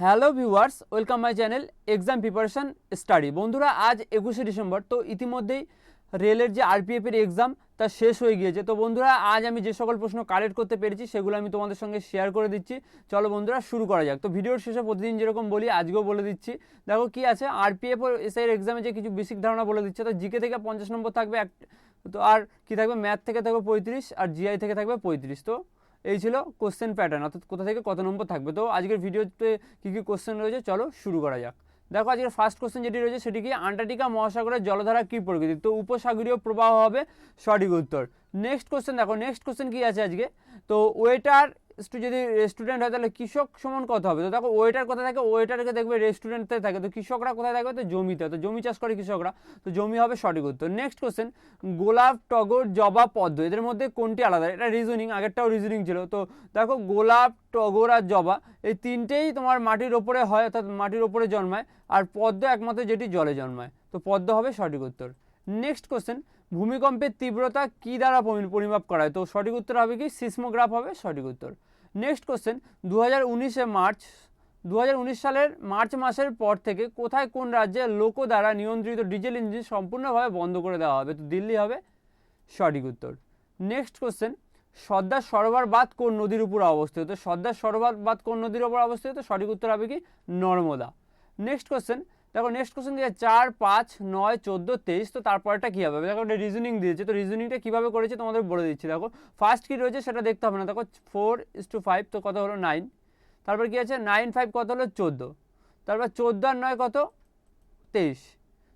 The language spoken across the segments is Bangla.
Hello viewers, welcome my channel exam preparation study. বন্ধুরা, আজ একুশে ডিসেম্বর, তো ইতিমধ্যেই রেলের যে আরপিএফ এর এক্সাম তা শেষ হয়ে গিয়েছে। তো বন্ধুরা, আজ আমি যে সকল প্রশ্ন কালেক্ট করতে পেরেছি, সেগুলো আমি তোমাদের সঙ্গে শেয়ার করে দিচ্ছি। চলো বন্ধুরা, শুরু করা যাক। তো ভিডিওর শেষে প্রতিদিন যেরকম বলি, আজকেও বলে দিচ্ছি। দেখো কি আছে, আরপিএফ ও এসআই এর এক্সামে যে কিছু বেসিক ধারণা বলে দিচ্ছে, তো জিকে থেকে পঞ্চাশ নম্বর থাকবে এক তো আর কি থাকবে? ম্যাথ থেকে থাকবে পঁয়ত্রিশ, আর জিআই থেকে থাকবে পঁয়ত্রিশ, তো এই ছিল কোশ্চেন প্যাটার্ন অর্থাৎ কোথা থেকে কত নম্বর থাকবে। তো আজকের ভিডিওতে কী কী কোশ্চেন রয়েছে, চলো শুরু করা যাক। দেখো আজকের ফার্স্ট কোশ্চেন যেটি রয়েছে, সেটি কি, আন্টার্কটিকা মহাসাগরের জলধারা কী প্রকৃতি তো উপসাগরীয় প্রবাহ হবে সঠিক উত্তর। নেক্সট কোশ্চেন দেখো নেক্সট কোশ্চেন কী আছে আজকে? তো ওয়েটার যদি রেস্টুরেন্ট হয়, তাহলে কৃষক সমান কত হবে? তো দেখো, ওয়েটার কোথায় থাকে? ওয়েটারকে দেখবে রেস্টুরেন্টতে থাকে। তো কৃষকরা কোথায় থাকবে? তো জমিতে। তো জমি চাষ করে কৃষকরা। তো জমি হবে সঠিক উত্তর। নেক্সট কোশ্চেন গোলাপ, টগর, জবা, পদ্ম, এদের মধ্যে কোনটি আলাদা? এটা রিজনিং আগেরটাও রিজনিং ছিল। তো দেখো, গোলাপ, টগর আর জবা, এই তিনটেই তোমার মাটির ওপরে হয়, অর্থাৎ মাটির ওপরে জন্মায়। আর পদ্ম একমাত্র যেটি জলে জন্মায়। তো পদ্ম হবে সঠিক উত্তর। নেক্সট কোশ্চেন ভূমিকম্পের তীব্রতা কী দ্বারা পরিমাপ করা হয়? তো সঠিক উত্তর হবে কি? সিসমোগ্রাফ হবে সঠিক উত্তর। নেক্সট কোশ্চেন দু হাজার মার্চ দু হাজার উনিশ সালের মার্চ মাসের পর থেকে কোথায় কোন রাজ্যে লোকো দ্বারা নিয়ন্ত্রিত ডিজেল ইঞ্জিন সম্পূর্ণভাবে বন্ধ করে দেওয়া হবে? তো দিল্লি হবে, সঠিক উত্তর। নেক্সট কোশ্চেন সর্দার সরোবর বাঁধ কোন নদীর উপর অবস্থিত? সর্দার সরোবর বাঁধ কোন নদীর উপর অবস্থিত? সঠিক উত্তর হবে কি? নর্মদা। নেক্সট কোশ্চেন দেখো নেক্সট কোশ্চেন দিয়ে চার, পাঁচ, নয়, চোদ্দ, তেইশ, তো তারপরটা কী হবে? দেখো একটা রিজনিং দিয়েছে, তো রিজনিংটা কীভাবে করেছে তোমাদের বলে দিচ্ছি। দেখো ফার্স্ট কী রয়েছে সেটা দেখতে হবে না। দেখো ফোর ইস টু ফাইভ তো কত হলো? নাইন তারপর কী আছে? নাইন ফাইভ কত হলো? চোদ্দ। তারপর চোদ্দ আর নয় কত? তেইশ।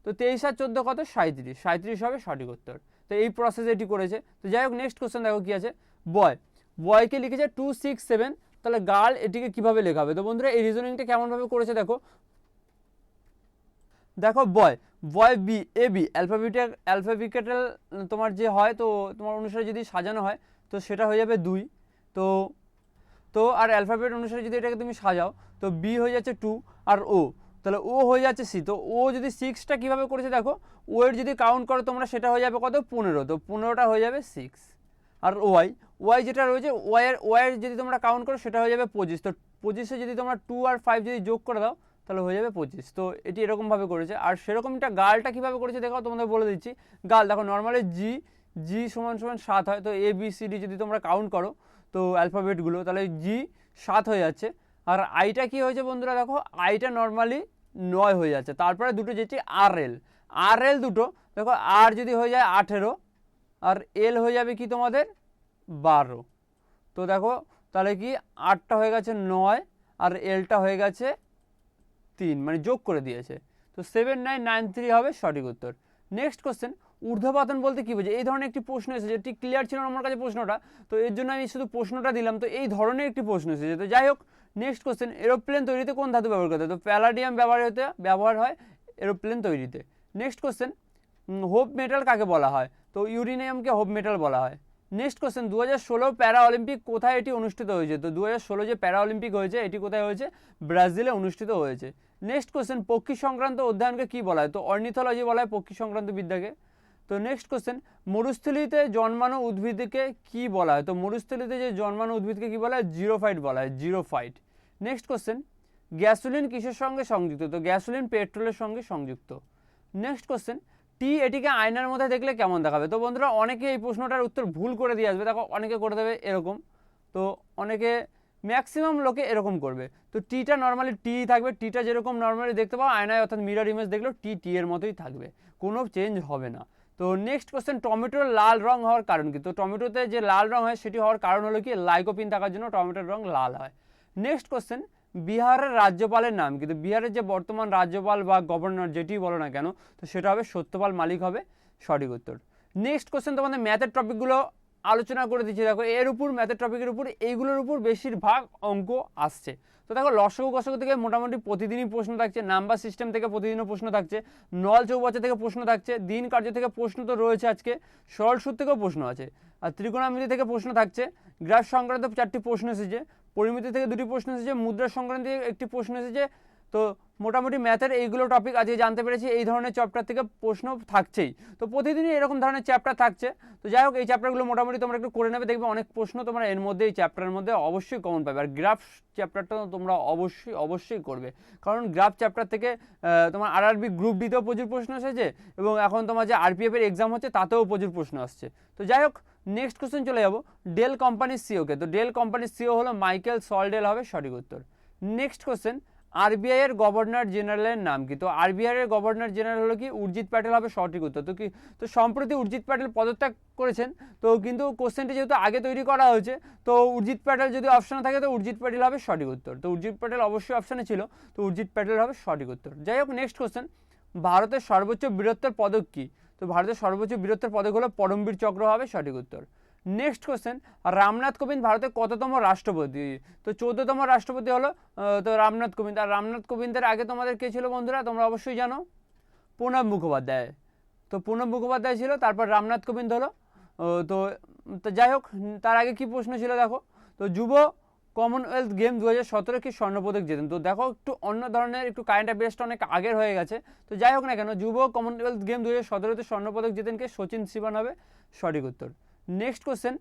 তো তেইশ আর চোদ্দ কত? সাঁত্রিশ সাঁত্রিশ হবে সঠিক উত্তর। তো এই প্রসেস এটি করেছে। তো যাই হোক নেক্সট কোশ্চেন দেখো কী আছে? বয় বয়কে লিখেছে টু সিক্স সেভেন তাহলে গার্ল এটিকে কীভাবে লেখা হবে তো বন্ধুরা, এই রিজনিংটা কেমনভাবে করেছে দেখো? দেখো boy boy B A B alphabetic alphabetical তোমার যে হয়, তো তোমার অনুসারে যদি সাজানো হয়, তো সেটা হয়ে যাবে দুই। তো তো আর অ্যালফাবেট অনুসারে যদি এটাকে তুমি সাজাও, তো বি হয়ে যাচ্ছে টু আর ও তাহলে ও হয়ে যাচ্ছে সি তো ও যদি সিক্সটা কীভাবে করেছে দেখো ও এর যদি কাউন্ট করো তোমরা, সেটা হয়ে যাবে কত? পনেরো। তো পনেরোটা হয়ে যাবে সিক্স আর ওয়াই ওয়াই যেটা রয়েছে ওয়াইয়ের ওয়াইয়ের যদি তোমরা কাউন্ট করো, সেটা হয়ে যাবে পঁচিশ। তো পঁচিশে যদি তোমরা টু আর ফাইভ যদি যোগ করে দাও তাহলে হয়ে যাবে পঁচিশ। তো এটি এরকমভাবে করেছে। আর সেরকমটা গালটা কীভাবে করেছে দেখো তোমাদের বলে দিচ্ছি। গাল দেখো নর্মালি জি জি সমান সমান সাত হয়। তো এ বি সি ডি যদি তোমরা কাউন্ট করো, তো অ্যালফাবেটগুলো তাহলে জি সাত হয়ে যাচ্ছে। আর আইটা কি হয়েছে বন্ধুরা দেখো আইটা নর্মালি নয় হয়ে যাচ্ছে। তারপরে দুটো যেটি আর এল আর এল দুটো, দেখো আর যদি হয়ে যায় আঠেরো, আর এল হয়ে যাবে কি তোমাদের? বারো। তো দেখো, তাহলে কি আটটা হয়ে গেছে নয়, আর এলটা হয়ে গেছে তিন মানে যোগ করে দিয়েছে। তো সেভেন নাইন নাইন থ্রি হবে সঠিক উত্তর। নেক্সট কোশ্চেন ঊর্ধ্বপাতন বলতে কী বোঝে এই ধরনের একটি প্রশ্ন এসেছে, যেটি ক্লিয়ার ছিল আমার কাছে প্রশ্নটা, তো এর জন্য আমি শুধু প্রশ্নটা দিলাম, তো এই ধরনের একটি প্রশ্ন এসেছে। তো যাই হোক নেক্সট কোশ্চেন এরোপ্লেন তৈরিতে কোন ধাতু ব্যবহার করতে? তো প্যালাডিয়াম ব্যবহার হতে, ব্যবহার হয় এরোপ্লেন তৈরিতে। নেক্সট কোশ্চেন হোপ মেটাল কাকে বলা হয়? তো ইউরেনিয়ামকে হোপ মেটাল বলা হয়। নেক্সট কোশ্চেন দু হাজার ষোলো প্যারা অলিম্পিক কোথায় এটি অনুষ্ঠিত হয়েছে? তো দু হাজার ষোলো যে প্যারা অলিম্পিক হয়েছে, এটি কোথায় হয়েছে? ব্রাজিলে অনুষ্ঠিত হয়েছে। নেক্সট কোশ্চেন পক্ষী সংক্রান্ত অধ্যয়নকে কী বলা হয়? তো অর্নিথোলজি বলা হয় পক্ষী সংক্রান্ত বিদ্যাকে। তো নেক্সট কোশ্চেন মরুস্থলীতে জন্মানো উদ্ভিদকে কি বলা হয়? তো মরুস্থলীতে যে জন্মানো উদ্ভিদকে কি বলা হয়? জিরোফাইট বলা হয়, জিরোফাইট। নেক্সট কোশ্চেন গ্যাসোলিন কিসের সঙ্গে সংযুক্ত? তো গ্যাসোলিন পেট্রোলের সঙ্গে সংযুক্ত। নেক্সট কোশ্চেন টি এটিকে আয়নার মধ্যে দেখলে কেমন দেখাবে? তো বন্ধুরা, অনেকে এই প্রশ্নটার উত্তর ভুল করে দিয়ে আসবে। দেখো, অনেকে করে দেবে এরকম। তো অনেকে ম্যাক্সিমাম লোকে এরকম করবে। তো টিটা নর্মালি টি থাকবে। টিটা যেরকম নর্মালি দেখতে পাও, আয়নায় অর্থাৎ মিরর ইমেজ দেখলেও টি টি এর মতোই থাকবে। কোনো চেঞ্জ হবে না। তো নেক্সট কোশ্চেন টমেটোর লাল রং হওয়ার কারণ কি? তো টমেটোতে যে লাল রং হয়, সেটি হওয়ার কারণ হলো কি? লাইকোপিন থাকার জন্য টমেটোর রং লাল হয়। নেক্সট কোশ্চেন বিহারের রাজ্যপালের নাম, কিন্তু বিহারের যে বর্তমান রাজ্যপাল বা গভর্নর যেটি বলো না কেন, তো সেটা হবে সত্যপাল মালিক হবে, সঠিক উত্তর। নেক্সট কোশ্চেন তোমাদের ম্যাথের টপিকগুলো আলোচনা করে দিচ্ছি। দেখো, এর উপর ম্যাথের টপিকের উপর, এইগুলোর উপর বেশিরভাগ অঙ্ক আসছে। তো দেখো লসগু কষগু থেকে মোটামুটি প্রতিদিনই প্রশ্ন থাকছে, নাম্বার সিস্টেম থেকে প্রতিদিনও প্রশ্ন থাকছে, নল চৌবাচ্চা থেকে প্রশ্ন থাকছে, দিন কার্য থেকে প্রশ্ন তো রয়েছে আজকে, সরল সুদ থেকেও প্রশ্ন আছে। আর ত্রিকোণামিতি থেকে প্রশ্ন থাকছে, গ্রাফ সংক্রান্ত চারটি প্রশ্ন এসেছে পরিমিতি থেকে দুটি প্রশ্ন এসেছে, মুদ্রা সংক্রান্তি একটি প্রশ্ন এসেছে। তো মোটামুটি ম্যাথের এইগুলো টপিক আজকে জানতে পেরেছি, এই ধরনের চ্যাপ্টার থেকে প্রশ্ন থাকছেই। তো প্রতিদিনই এরকম ধরনের চ্যাপ্টার থাকছে। তো যাই হোক, এই চ্যাপ্টারগুলো মোটামুটি তোমরা একটু করে নেবে, দেখবে অনেক প্রশ্ন তোমরা এর মধ্যে, এই চ্যাপ্টারের মধ্যে অবশ্যই কমন পাবে। আর গ্রাফ চ্যাপ্টারটা তোমরা অবশ্যই অবশ্যই করবে। কারণ গ্রাফ চ্যাপ্টার থেকে তোমার আরআরবি গ্রুপ ডিতেও প্রচুর প্রশ্ন এসেছে এবং এখন তোমার যে আরপিএফ এর এক্সাম হচ্ছে, তাতেও প্রচুর প্রশ্ন আসছে। তো যাই হোক নেক্সট কোশ্চেন চলে যাব। ডেল কোম্পানির সিওকে তো ডেল কোম্পানির সিও হলো মাইকেল সলডেল হবে সঠিক উত্তর। নেক্সট কোশ্চেন আরবিআই এর গভর্নর জেনারেলের নাম কি? তো আরবিআই এর গভর্নর জেনারেল হলো কি? উর্জিত প্যাটেল হবে সঠিক উত্তর। তো কি? তো সম্প্রতি উর্জিত প্যাটেল পদত্যাগ করেছেন, তো কিন্তু কোশ্চেনটি যেহেতু আগে তৈরি করা হয়েছে, তো উর্জিত প্যাটেল যদি অপশানে থাকে, তো উর্জিত প্যাটেল হবে সঠিক উত্তর। তো উর্জিত প্যাটেল অবশ্যই অপশানে ছিল, তো উর্জিত প্যাটেল হবে সঠিক উত্তর। যাই হোক নেক্সট কোশ্চেন ভারতের সর্বোচ্চ বীরত্বের পদক কি? তো ভারতের সর্বোচ্চ বীরত্বের পদক হলো পরমবীর চক্র হবে সঠিক উত্তর। নেক্সট কোশ্চেন রামনাথ কোবিন্দ ভারতের কততম রাষ্ট্রপতি? তো চৌদ্দতম রাষ্ট্রপতি হলো তো রামনাথ কোবিন্দ। আর রামনাথ কোবিন্দের আগে তোমাদের কে ছিল বন্ধুরা? তোমরা অবশ্যই জানো। প্রণব মুখোপাধ্যায়। তো প্রণব মুখোপাধ্যায় ছিল, তারপর রামনাথ কোবিন্দ হলো। তো তো যাই হোক, তার আগে কি প্রশ্ন ছিল দেখো? তো যুব কমনওয়েলথ গেম দু হাজার সতেরো কি স্বর্ণপদক জেতেন? তো দেখো একটু অন্য ধরনের, একটু কারেন্ট অ্যাফেয়ার্সটা অনেক আগের হয়ে গেছে। তো যাই হোক না কেন, যুব কমনওয়েলথ গেম দু হাজার সতেরোতে স্বর্ণপদক জেতেন কে? সচিন সিবান হবে। সঠিক উত্তর। নেক্সট কোশ্চেন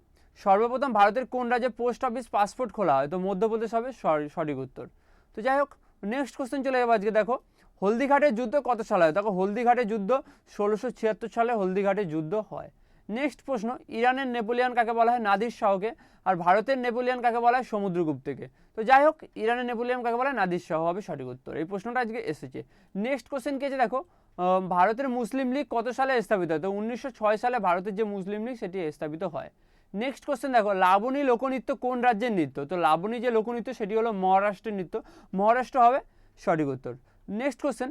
সর্বপ্রথম ভারতের কোন রাজ্যে পোস্ট অফিস পাসপোর্ট খোলা হয়? তো মধ্যপ্রদেশ হবে সঠিক উত্তর। তো যাই হোক নেক্সট কোশ্চেন চলে যাব আজকে, দেখো। হলদিঘাটের যুদ্ধ কত সালে হয়? দেখো, হলদিঘাটের যুদ্ধ ষোলোশো ছিয়াত্তর সালে হলদিঘাটের যুদ্ধ হয়। নেক্সট প্রশ্ন, ইরানের নেপোলিয়ান কাকে বলা হয়? নাদির শাহকে। আর ভারতের নেপোলিয়ান কাকে বলা হয়? সমুদ্রগুপ্তকে। তো যাই হোক, ইরানের নেপোলিয়ান কাকে বলা হয়? নাদির শাহ হবে সঠিক উত্তর। এই প্রশ্নটা আজকে এসেছে। নেক্সট কোশ্চেন কি আছে? দেখো ভারতের মুসলিম লীগ কত সালে স্থাপিত হয়? তো উনিশশো ছয় সালে ভারতের যে মুসলিম লীগ, সেটি স্থাপিত হয়। নেক্সট কোশ্চেন দেখো, লাবণী লোকনৃত্য কোন রাজ্যের নৃত্য? তো লাবণী যে লোকনৃত্য, সেটি হলো মহারাষ্ট্রের নৃত্য। মহারাষ্ট্র হবে সঠিক উত্তর। নেক্সট কোশ্চেন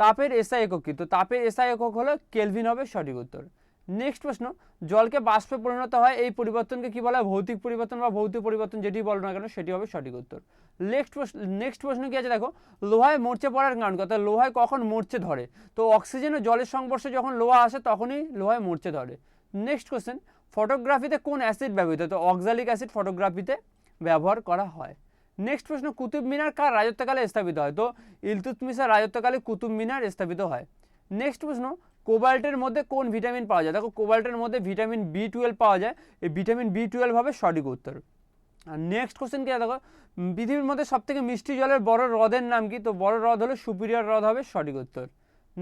তাপের এসআই একক কি? তো তাপের এসআই একক হলো কেলভিন হবে সঠিক উত্তর। নেক্সট প্রশ্ন, জলকে বাষ্পে পরিণত হয় এই পরিবর্তনকে কি বলা হয়? ভৌতিক পরিবর্তন বা ভৌতিক পরিবর্তন যেটি বলো না কেন, সেটি হবে সঠিক উত্তর। নেক্সট প্রশ্ন নেক্সট প্রশ্ন কি আছে? দেখো, লোহায় মরচে পড়ার কারণ কথা লোহায় কখন মরচে ধরে? তো অক্সিজেন ও জলের সংস্পর্শে যখন লোহা আসে, তখনই লোহায় মরচে ধরে। নেক্সট কোশ্চেন ফটোগ্রাফিতে কোন অ্যাসিড ব্যবহৃত? তো অক্সালিক অ্যাসিড ফটোগ্রাফিতে ব্যবহার করা হয়। নেক্সট প্রশ্ন, কুতুব মিনার কার রাজত্বকালে স্থাপিত হয়? তো ইলতুতমিশার রাজত্বকালে কুতুব মিনার স্থাপিত হয়। নেক্সট প্রশ্ন কোবাল্টের মধ্যে কোন ভিটামিন পাওয়া যায়? দেখো, কোবাল্টের মধ্যে ভিটামিন বি টুয়েলভ পাওয়া যায়। এই ভিটামিন বি টুয়েলভ হবে সঠিক উত্তর। আর নেক্সট কোশ্চেন কি দেখো পৃথিবীর মধ্যে সবথেকে মিষ্টি জলের বড় হ্রদের নাম কি? তো বড় হ্রদ হলো সুপিরিয়র হ্রদ হবে সঠিক উত্তর।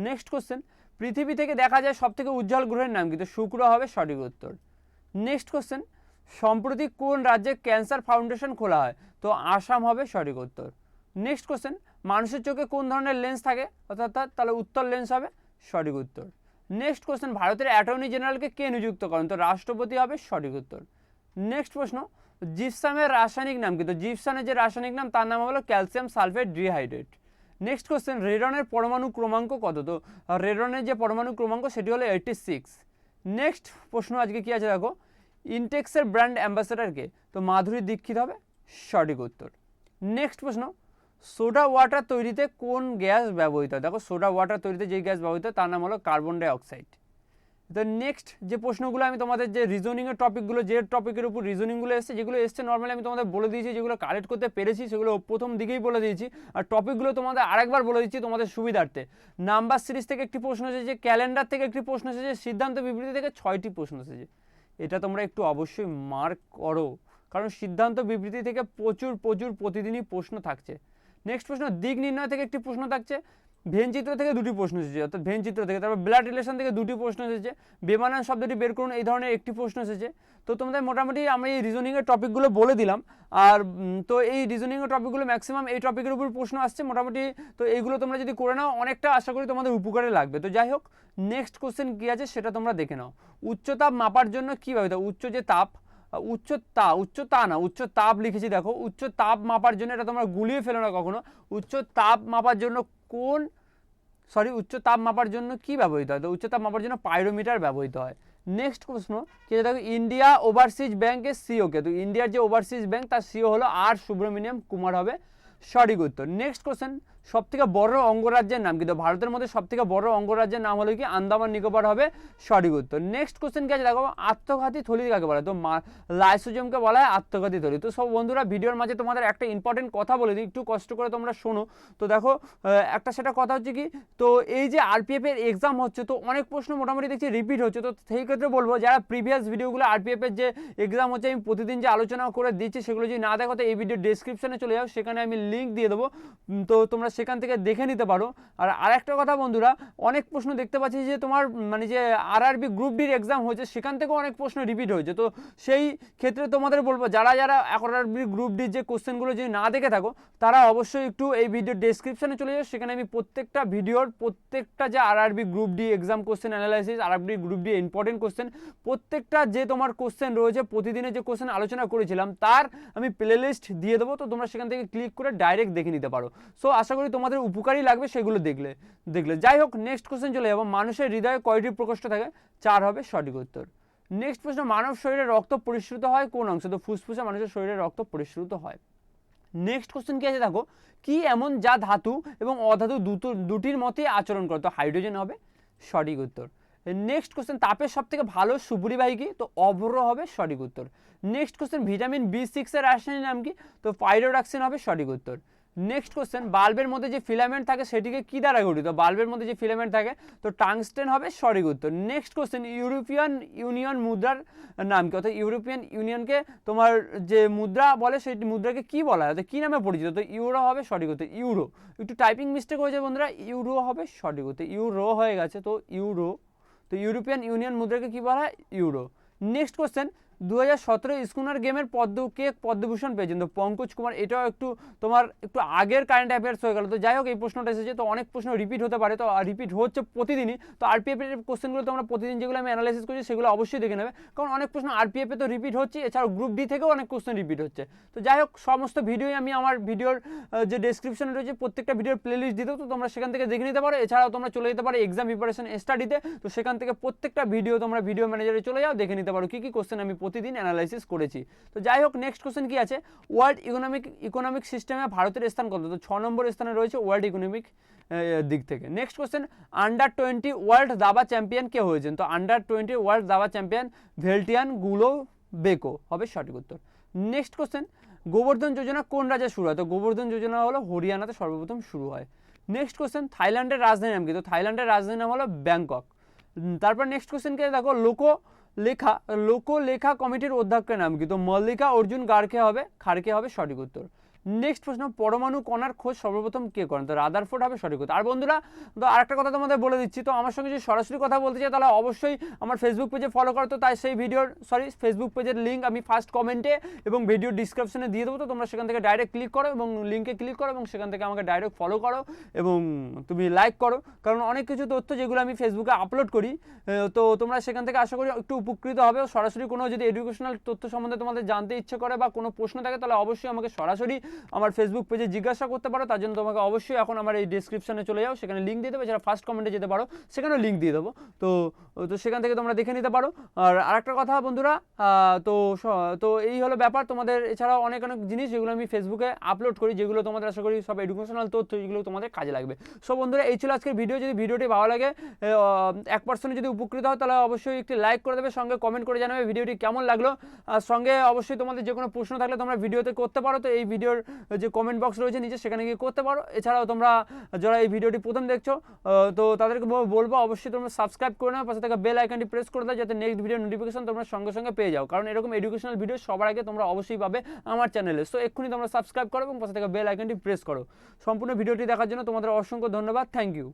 নেক্সট কোশ্চেন পৃথিবী থেকে দেখা যায় সবথেকে উজ্জ্বল গ্রহের নাম কি? তো শুক্র হবে সঠিক উত্তর। নেক্সট কোশ্চেন সম্প্রতি কোন রাজ্যে ক্যান্সার ফাউন্ডেশন খোলা হয়? তো আসাম হবে সঠিক উত্তর। নেক্সট কোশ্চেন মানুষের চোখে কোন ধরনের লেন্স থাকে? অর্থাৎ তাহলে উত্তর লেন্স হবে সঠিক উত্তর। নেক্সট কোশ্চেন ভারতের অ্যাটর্নি জেনারেলকে কে নিযুক্ত করেন? তো রাষ্ট্রপতি হবে সঠিক উত্তর। নেক্সট প্রশ্ন, জিপসামের রাসায়নিক নাম কিন্তু তো জিপসামের যে রাসায়নিক নাম, তার নাম হলো calcium sulphate dihydrate. Next question রেডনের পরমাণু ক্রমাঙ্ক কত? তো রেডনের যে পরমাণু ক্রমাঙ্ক, সেটি হলো এইটটি সিক্স নেক্সট প্রশ্ন, আজকে কী আছে দেখো? ইনটেক্সের ব্র্যান্ড অ্যাম্বাসেডারকে তো মাধুরী দীক্ষিত হবে সঠিক উত্তর। নেক্সট প্রশ্ন সোডা ওয়াটার তৈরিতে কোন গ্যাস ব্যবহৃত হয়? দেখো, সোডা ওয়াটার তৈরিতে যে গ্যাস ব্যবহৃত হয়, তার নাম হলো কার্বন ডাই অক্সাইড। তো নেক্সট যে প্রশ্নগুলো আমি তোমাদের, যে রিজনিংয়ের টপিকগুলো যে টপিকের উপর রিজনিংগুলো এসছে, যেগুলো এসছে নর্মালি আমি তোমাদের বলে দিয়েছি, যেগুলো কালেক্ট করতে পেরেছি, সেগুলো প্রথম দিকেই বলে দিয়েছি। আর টপিকগুলো তোমাদের আরেকবার বলে দিচ্ছি তোমাদের সুবিধার্থে। নাম্বার সিরিজ থেকে একটি প্রশ্ন এসেছে ক্যালেন্ডার থেকে একটি প্রশ্ন এসেছে, সিদ্ধান্ত বিবৃতি থেকে ছয়টি প্রশ্ন এসেছে। এটা তোমরা একটু অবশ্যই মার্ক করো। কারণ সিদ্ধান্ত বিবৃতি থেকে প্রচুর প্রচুর প্রতিদিনই প্রশ্ন থাকছে। নেক্সট প্রশ্ন, দিক নির্ণয় থেকে একটি প্রশ্ন থাকছে, ভেন চিত্র থেকে দুটি প্রশ্ন এসেছে, অর্থাৎ ভেন চিত্র থেকে, তারপর ব্লাড রিলেশন থেকে দুটি প্রশ্ন এসেছে, বেমানান শব্দটি বের করুন, এই ধরনের একটি প্রশ্ন এসেছে। তো তোমাদের মোটামুটি আমি এই রিজনিংয়ের টপিকগুলো বলে দিলাম, আর তো এই রিজনিংয়ের টপিকগুলো ম্যাক্সিমাম এই টপিকের উপর প্রশ্ন আসছে মোটামুটি, তো এইগুলো তোমরা যদি করে নাও, অনেকটা আশা করি তোমাদের উপকারে লাগবে। তো যাই হোক নেক্সট কোশ্চেন কী আছে সেটা তোমরা দেখে নাও। উচ্চতাপ মাপার জন্য কী ব্যবহৃত উচ্চ যে তাপ উচ্চ তা উচ্চ তা না, উচ্চ তাপ লিখেছি দেখো। উচ্চ তাপ মাপার জন্য এটা তোমরা গুলিয়ে ফেলো না কখনো। উচ্চ তাপ মাপার জন্য কোন সরি উচ্চ তাপ মাপার জন্য কি ব্যবহৃত হয়? তো উচ্চ তাপ মাপার জন্য পাইরোমিটার ব্যবহৃত হয়। নেক্সট প্রশ্ন, কি দেখো, ইন্ডিয়া ওভারসিজ ব্যাংকের সিও কে? তো ইন্ডিয়ার যে ওভারসিজ ব্যাংক তার সিও হলো আর সুব্রমণিয়াম কুমার হবে। সঠিক উত্তর। নেক্সট কোশ্চেন সব থেকে বড় অঙ্গরাজ্যের নাম কিন্তু ভারতের মধ্যে সব থেকে বড় অঙ্গরাজ্যের নাম হলো কি? আন্দামান, নিকোবর হবে সঠিক উত্তর নেক্সট কোশ্চেন কি দেখো, আত্মঘাতী থলি কাকে বলা? তো লাইসোজমকে বলা হয় আত্মঘাতী থলি। তো সব বন্ধুরা ভিডিওর মাঝে তোমাদের একটা ইম্পর্টেন্ট কথা বলে দিই, একটু কষ্ট করে তোমরা শোনো। তো দেখো একটা সেটা কথা হচ্ছে কি? তো এই যে আরপিএফ এর এক্সাম হচ্ছে, তো অনেক প্রশ্ন মোটামুটি দেখছি রিপিট হচ্ছে। তো সেই ক্ষেত্রে বলব, যারা প্রিভিয়াস ভিডিওগুলো আরপিএফ এর যে এক্সাম হচ্ছে, আমি প্রতিদিন যে আলোচনা করে দিচ্ছি, সেগুলো যদি না দেখো, তো এই ভিডিও ডেসক্রিপশনে চলে যাও। সেখানে আমি লিঙ্ক দিয়ে দেবো। তো তোমরা সেখান থেকে দেখে নিতে পারো। আর আরেকটা কথা বন্ধুরা, অনেক প্রশ্ন দেখতে পাচ্ছি যে তোমার মানে যে আরআরবি গ্রুপ ডির এক্সাম হয়েছে, সেখান থেকেও অনেক প্রশ্ন রিপিট হয়েছে। তো সেই ক্ষেত্রে তোমাদের বলব, যারা যারা আরআরবি গ্রুপ ডির যে কোশ্চেনগুলো যদি না দেখে থাকো, তারা অবশ্যই একটু এই ভিডিও ডেসক্রিপশনে চলে যাও। সেখানে আমি প্রত্যেকটা ভিডিওর প্রত্যেকটা যে আর RRB group D exam question analysis RRB group D important question প্রত্যেকটা যে তোমার কোশ্চেন রয়েছে, প্রতিদিনের যে কোশ্চেন আলোচনা করেছিলাম, তার আমি প্লেলিস্ট দিয়ে দেবো। তো তোমরা সেখান থেকে ক্লিক করে ডাইরেক্ট দেখে নিতে পারো। সো আশা করি তোমাদের উপকারই লাগবে সেগুলো দেখলে দেখলে। যাই হোক নেক্সট কোশ্চেন চলে যাব। মানুষের হৃদয়ে কয়টি প্রকোষ্ঠ থাকে? চার হবে সঠিক উত্তর। নেক্সট প্রশ্ন, মানব শরীরে রক্ত পরিশ্রুত হয় কোন অংশ? তো ফুসফুসে মানুষের শরীরে রক্ত পরিশ্রুত হয়। নেক্সট কোশ্চেন কি আছে দেখো? কি এমন যা ধাতু এবং অধাতু দুটো, দুটির মতেই আচরণ করে? তো হাইড্রোজেন হবে সঠিক উত্তর। নেক্সট কোশ্চেন তাপের সব থেকে ভালো সুপরিবাহী কি? তো অভ্র হবে সঠিক উত্তর। নেক্সট কোশ্চেন ভিটামিন বি সিক্সের রাসায়নিক নাম কি? তো পাইরোডাক্সিন হবে সঠিক উত্তর। নেক্সট কোশ্চেন বাল্বের মধ্যে যে ফিলামেন্ট থাকে সেটিকে কি দ্বারা গঠিত? বাল্বের মধ্যে যে ফিলামেন্ট থাকে, তো টাংস্টেন হবে সঠিক উত্তর নেক্সট কোশ্চেন ইউরোপিয়ান ইউনিয়ন মুদ্রার নাম কি? অর্থাৎ ইউরোপিয়ান ইউনিয়নকে তোমার যে মুদ্রা বলে, সেই মুদ্রাকে কি বলা হয়? কী নামে পরিচিত? তো ইউরো হবে সঠিক উত্তর ইউরো। একটু টাইপিং মিস্টেক হয়েছে বন্ধুরা, ইউরো হবে সঠিক উত্তর ইউরো হয়ে গেছে, তো ইউরো। তো ইউরোপিয়ান ইউনিয়ন মুদ্রাকে কী বলা হয়? ইউরো। নেক্সট কোশ্চেন দু হাজার সতেরো স্কুনার গেমের পদ্ম কে পদ্মভূষণ পেয়েছেন। তো পঙ্কজ কুমার, এটাও একটু তোমার একটু আগের কারেন্ট অ্যাফেয়ার্স হয়ে গেল। তো যাই হোক, এই প্রশ্নটা এসেছে, তো অনেক প্রশ্ন রিপিট হতে পারে। তো রিপিট হচ্ছে প্রতিদিনই। তো আরপিএফ এর কোশ্চেনগুলো তোমরা প্রতিদিন যেগুলো আমি অ্যানালাইসিস করছি, সেগুলো অবশ্যই দেখে নেবে। কারণ অনেক প্রশ্ন আরপিএফ এ তো রিপিট হচ্ছে, এছাড়াও গ্রুপ ডি থেকেও অনেক কোশ্চেন রিপিট হচ্ছে। তো যাই হোক, সমস্ত ভিডিওই আমি আমার ভিডিওর যে ডেসক্রিপশনে রয়েছে, প্রত্যেকটা ভিডিওর প্লেলিস্ট দিতে তো তোমরা সেখান থেকে দেখে নিতে পারো। এছাড়াও তোমরা চলে যেতে পারো এক্সাম প্রিপারেশন স্টাডিতে তো। সেখান থেকে প্রত্যেকটা ভিডিও তোমরা ভিডিও ম্যানেজারে চলে যাও, দেখে নিতে পারো কী কী কোশ্চেন আমি প্রতিদিন অ্যানালাইসিস করেছি। তো যাই হোক নেক্সট কোশ্চেন কি আছে? ওয়ার্ল্ড ইকোনমিক ইকোনমিক সিস্টেমে ভারতের স্থান কত? তো ছ নম্বর স্থানে রয়েছে ওয়ার্ল্ড ইকোনমিক দিক থেকে। Next question under twenty world দাবা চ্যাম্পিয়ন কে হয়েছেন? তো আন্ডার টোয়েন্টি ওয়ার্ল্ড দাবা চ্যাম্পিয়ন ভেলটিয়ানগুলো বেকো? হবে সঠিক উত্তর। নেক্সট কোশ্চেন গোবর্ধন যোজনা কোন রাজ্যে শুরু হয়? তো গোবর্ধন যোজনা হলো হরিয়ানাতে সর্বপ্রথম শুরু হয়। নেক্সট কোশ্চেন থাইল্যান্ডের রাজধানী নাম কি? তো থাইল্যান্ডের রাজধানী নাম হলো ব্যাংকক তারপর নেক্সট কোশ্চেনকে দেখো, লোকো লেখা, লোকলেখা কমিটির অধ্যক্ষের নাম কি? তো মল্লিকা অর্জুন গার্কে হবে? খাড়কে হবে? সঠিক উত্তর। নেক্সট প্রশ্ন, পরমাণু কণার খোঁজ সর্বপ্রথম কে করেন? তো রাদারফোর্ড হবে সঠিক উত্তর। আর বন্ধুরা, তো আরেকটা কথা তোমাদের বলে দিচ্ছি, তো আমার সঙ্গে যদি সরাসরি কথা বলতে চাই, তাহলে অবশ্যই আমার ফেসবুক পেজে ফলো করো, তো তাই সেই ভিডিওর সরি ফেসবুক পেজের লিঙ্ক আমি ফার্স্ট কমেন্টে এবং ভিডিও ডিসক্রিপশনে দিয়ে দেবো, তো তোমরা সেখান থেকে ডাইরেক্ট ক্লিক করো এবং লিঙ্কে ক্লিক করো এবং সেখান থেকে আমাকে ডাইরেক্ট ফলো করো এবং তুমি লাইক করো। কারণ অনেক কিছু তথ্য যেগুলো আমি ফেসবুকে আপলোড করি তো তোমরা সেখান থেকে আশা করি একটু উপকৃত হবে। সরাসরি কোনো যদি এডুকেশনাল তথ্য সম্বন্ধে তোমাদের জানতে ইচ্ছে করে বা কোনো প্রশ্ন থাকে, তাহলে অবশ্যই আমাকে সরাসরি আমার ফেসবুক পেজে জিজ্ঞাসা করতে পারো, তার জন্য তোমাকে অবশ্যই এখন আমার এই ডিসক্রিপশনে চলে যাও, সেখানে লিঙ্ক দিয়ে দেবো, যারা ফার্স্ট কমেন্টে যেতে পারো, সেখানেও লিঙ্ক দিয়ে দেবো। তো তো সেখান থেকে তোমরা দেখে নিতে পারো। আর আরেকটা কথা বন্ধুরা তো তো এই হলো ব্যাপার, তোমাদের এছাড়াও অনেক অনেক জিনিস যেগুলো আমি ফেসবুকে আপলোড করি, যেগুলো তোমাদের আশা করি সব এডুকেশনাল তথ্য যেগুলো তোমাদের কাজে লাগবে। সো বন্ধুরা, এই ছিল আজকের ভিডিও যদি ভিডিওটি ভালো লাগে এক পার্সেন্ট যদি উপকৃত হয় তাহলে অবশ্যই একটি লাইক করে দেবে, সঙ্গে কমেন্ট করে জানাবে ভিডিওটি কেমন লাগল। আর সঙ্গে অবশ্যই তোমাদের যে কোনো প্রশ্ন থাকলে তোমরা ভিডিওতে করতে পারো। তো এই ভিডিওর যে কমেন্ট বক্স রয়েছে নিচে, সেখানে গিয়ে করতে পারো। এছাড়াও তোমরা যারা এই ভিডিওটি প্রথম দেখছ তো তাদেরকে বলব অবশ্যই তোমরা সাবস্ক্রাইব করে নাও, পাশে থাকা বেল আইকনটি প্রেস করে দাও, যাতে নেক্সট ভিডিও নোটিফিকেশন তোমরা সঙ্গে সঙ্গে পেয়ে যাও। কারণ এরকম এডুকেশনাল ভিডিও সবার আগে তোমরা অবশ্যই পাবে আমার চ্যানেলে সো এক্ষুনি তোমরা সাবস্ক্রাইব করো এবং পাশে থাকা বেল আইকনটি প্রেস করো। সম্পূর্ণ ভিডিওটি দেখার জন্য তোমাদের অসংখ্য ধন্যবাদ। Thank you